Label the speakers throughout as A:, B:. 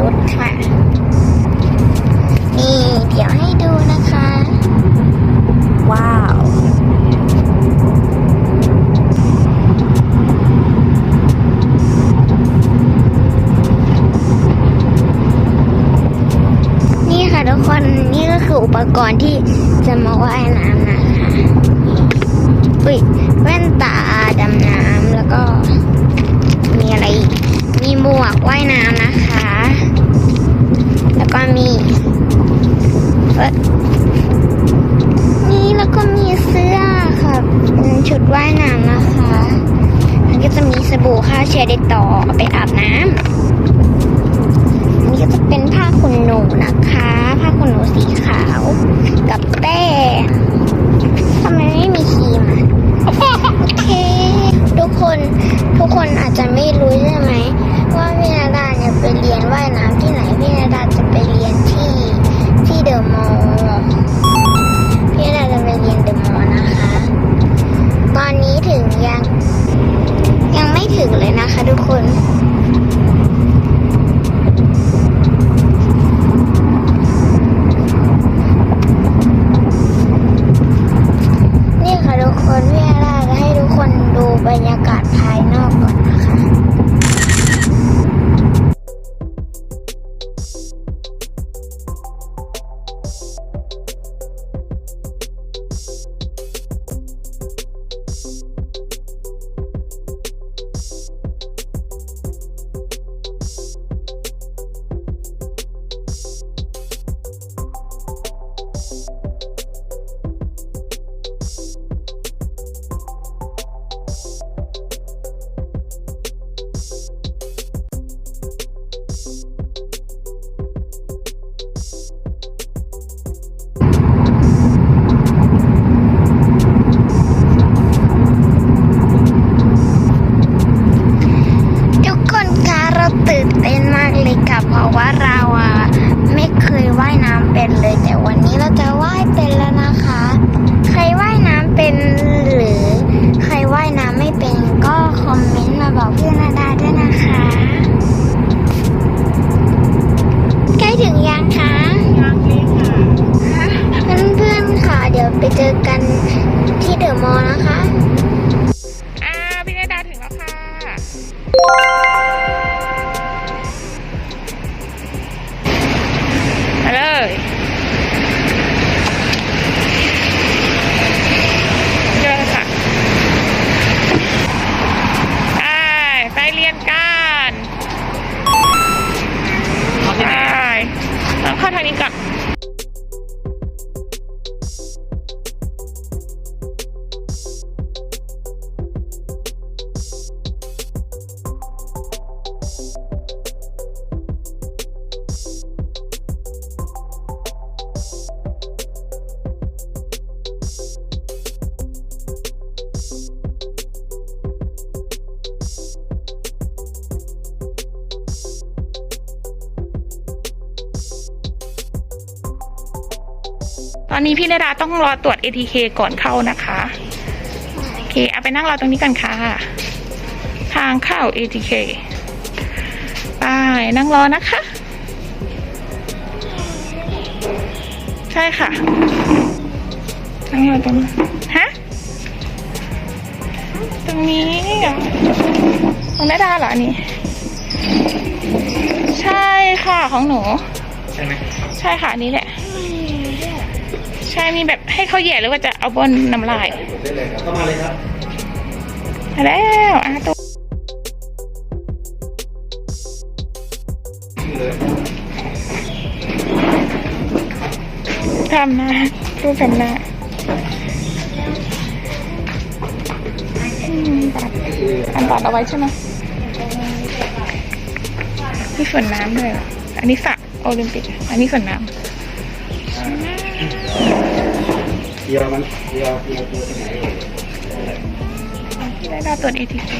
A: รถค่ะ นี่เดี๋ยวให้ดูนะคะ ว้าว นี่ค่ะทุกคน นี่ก็คืออุปกรณ์ที่จะมาว่ายน้ำนะคะอุ้ยแว่นตาดำน้ำแล้วก็มีอะไรอีกมีหมวกว่ายน้ำนะคะแล้ว ก็มีนี่แล้วก็มีเสื้อค่ะเป็นชุดว่ายน้ำนะคะแล้วก็จะมีสบู่ฆ่าเชื้อได้ต่อเอาไปอาบน้ำนี่ก็จะเป็นผ้าขนหนูนะคะ ผ้าขนหนูสีขาวกับ ถึงยังคะยัง
B: เลยค่ะ
A: เพื่อนๆค่ะ เดี๋ยวไปเจอกันที่เดอะมอลล์นะคะ
B: ตอนนี้พี่นาดาต้องรอตรวจ ATK ก่อนเข้านะคะ โอเค เอาไปนั่งรอตรงนี้กันค่ะ ทางเข้า ATK ไปนั่งรอนะคะ ใช่ค่ะ นั่งรอตรงนี้ฮะ ตรงนี้เหรอตรงนาดาเหรออันนี่ใช่ค่ะของหนู
C: ใช่ไหม
B: ใช่ค่ะอันนี้แหละ ใช่มีแบบให้เขาแหย่หรือว่าจะเอาบนน้ำลาย
C: เข้ามาเลยครับ
B: มาแล้วอะตัวทำหน้ารูปทำหน้าอืมตัดอันตัดเอาไว้ใช่ไหมนี่ส่วนน้ำด้วยอันนี้สระโอลิมปิก อันนี้ส่วนน้
C: เดียวมันเดียวเดียวตัวที่ไหนเอ่ยำ
B: ได้ดาวตรวจ ATK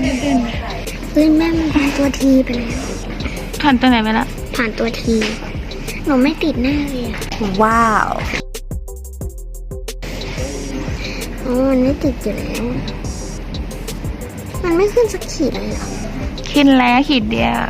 B: ไม่ขึ้น
A: เฮ้ยแม่มันผ่านตัวทีไปแล้ว
B: ผ่านตัวไหนไปละ
A: ผ่านตัวทีหนูไม่ติดหน้าเลยอะ
B: ว้าว
A: อ๋อมันไม่ติดอยู่แล้ว มันไม่ขึ้นสักขีดเลยเหรอ
B: ขึ้นแล้วขีดเดียว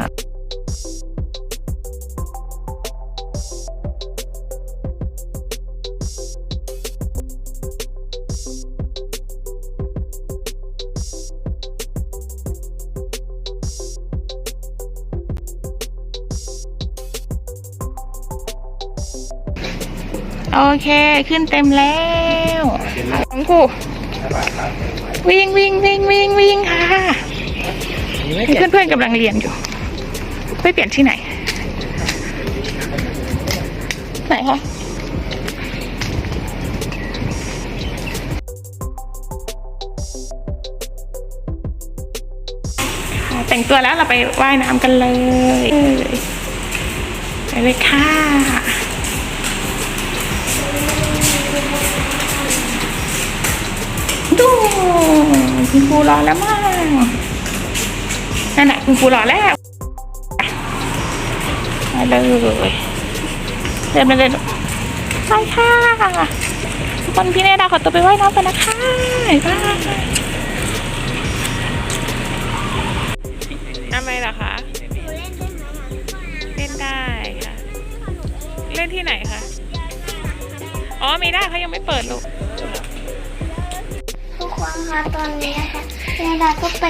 B: โอเค ขึ้นเต็มแล้วของครูวิ่งวิ่งวิ่งวิ่งวิ่งค่ะเพื่อนเพื่อนกำลังเรียนอยู่ ไปเปลี่ยนที่ไหน ไหนคะค่ะแต่งตัวแล้วเราไปว่ายน้ำกันเลย ไปเลยค่ะ ดูคุณครูรอแล้วมั้งนั่นแหละคุณครูรอแล้วมาเลยเดินมาเลยลูกไปค่ะทุกคนพี่เนดาขอตัวไปว่ายน้ำกันนะคะบ๊ายบายทำไมล่ะคะเล่นได้ค่ะ เล่นที่ไหนคะ อ๋อม่ได้เขายังไม่เปิดลูก
A: ทุกคนคะตอนนี้นะคะเวลาก็ไป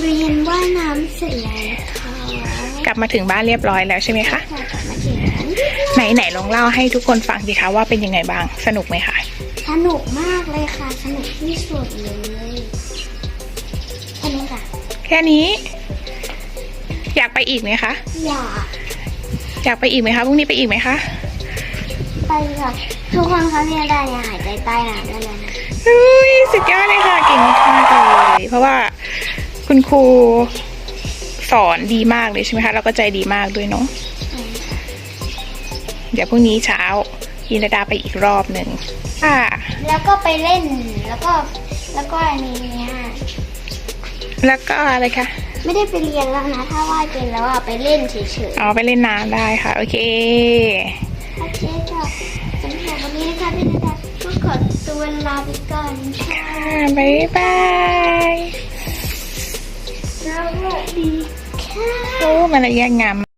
A: เรียนว่ายน้ำเสร็จแล้วนะคะ
B: กลับมาถึงบ้านเรียบร้อยแล้วใช่ไหมคะ
A: จะกลับมาถึงแล้ว
B: ไหนไหนลองเล่าให้ทุกคนฟังสิคะว่าเป็นยังไงบ้าง สนุกไหมคะ
A: สนุกมากเลยค่ะ สนุกที่สุดเลยแค่นี้ค่ะ
B: แค่นี้ อยากไปอีกไหมคะ
A: อยาก
B: อยากไปอีกไหมคะพรุ่งนี้ไปอีกไหมคะ
A: ไปค่ะทุกคนคะเนี่ยได้เนี่ยหายใจใต้น้ำได้เลยนะ
B: เฮ้ยสุดยอดเลยค่ะเก่งมากๆเลยเพราะว่าคุณครูสอนดีมากเลยใช่ไหมคะแล้วก็ใจดีมากด้วยเนาะเดี๋ยวพรุ่งนี้เช้ายินดาไปอีกรอบหนึ่งค่ะ
A: แล้วก็ไปเล่นแล้วก็แล้วก็อันนี้เนี่ย
B: แล้วก็อะไรคะ
A: ไม่ได้ไปเรียนแล้วนะ ถ้าว่ายเป็นแล้วอะไปเล่นเฉย
B: เอาไปเล่นน้ำได้ค่ะ โอเค
A: ๆโอเค อตัวลาไปก่อนค่ะ
B: ค่ะ บ๊ายบาย
A: สวัสดีค่ะ
B: โอ้มารยาทงาม